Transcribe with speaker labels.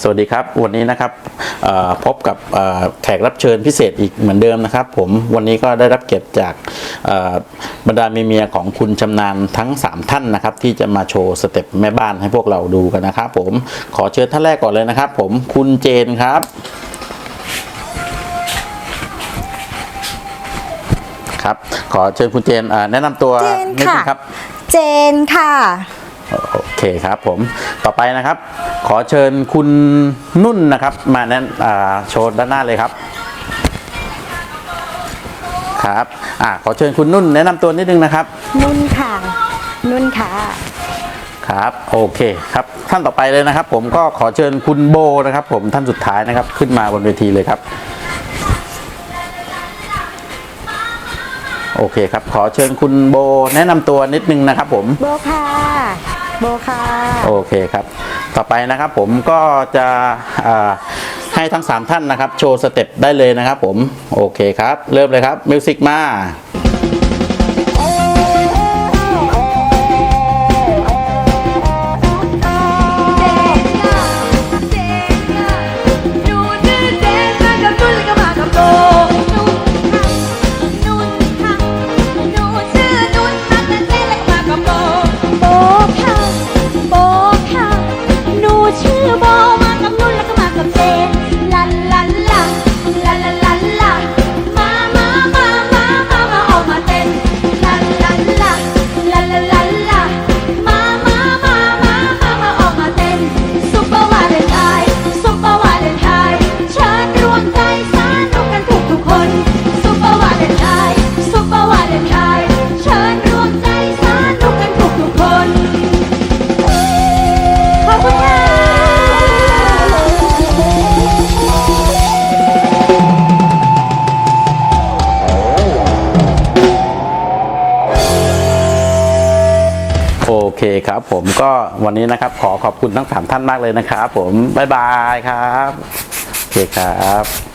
Speaker 1: สวัสดีครับ วันนี้นะครับเอ่อพบกับเอ่อแขกรับเชิญพิเศษอีกเหมือนเดิมนะครับ ผมวันนี้ก็ได้รับเกียรติจากเอ่อบรรดาเมียๆของคุณชำนาญทั้ง 3 ท่านนะครับ ที่จะมาโชว์สเต็ปแม่บ้านให้พวกเราดูกันนะครับผมขอเชิญท่านแรกก่อนเลยนะครับ ผมคุณเจนครับ ครับ ขอเชิญคุณเจนเอ่อแนะนำตัว
Speaker 2: เจน
Speaker 1: นิด
Speaker 2: ค่ะ
Speaker 1: นึงครับ
Speaker 2: เจนค่ะ
Speaker 1: โอเคครับผมต่อไปนะครับ ขอเชิญคุณนุ่นนะครับ มาแนะอ่าโชว์ด้านหน้าเลยครับครับอ่าขอเชิญคุณนุ่นแนะนำตัวนิดนึงนะครับ
Speaker 2: นุ่นค่ะ นุ่นค่ะ
Speaker 1: ครับโอเคครับท่านต่อไปเลยนะครับ ผมก็ขอเชิญคุณโบนะครับ ผมท่านสุดท้ายนะครับ ขึ้นมาบนเวทีเลยครับ โอเคครับ ขอเชิญคุณโบแนะนำตัวนิดนึงนะครับ ผม
Speaker 2: โบค่ะ โบค่ะ
Speaker 1: โอเคครับ ต่อไปนะครับผมก็จะให้ทั้ง 3 ท่านนะครับ โชว์สเต็ปได้เลยนะครับผม โอเคครับ เริ่มเลยครับมิวสิกมา
Speaker 2: โอเคค
Speaker 1: รับผมก็วันนี้นะครับขอขอบคุณทั้งสามท่านมากเลยนะครับผม บ๊ายบายครับ โอเคครับ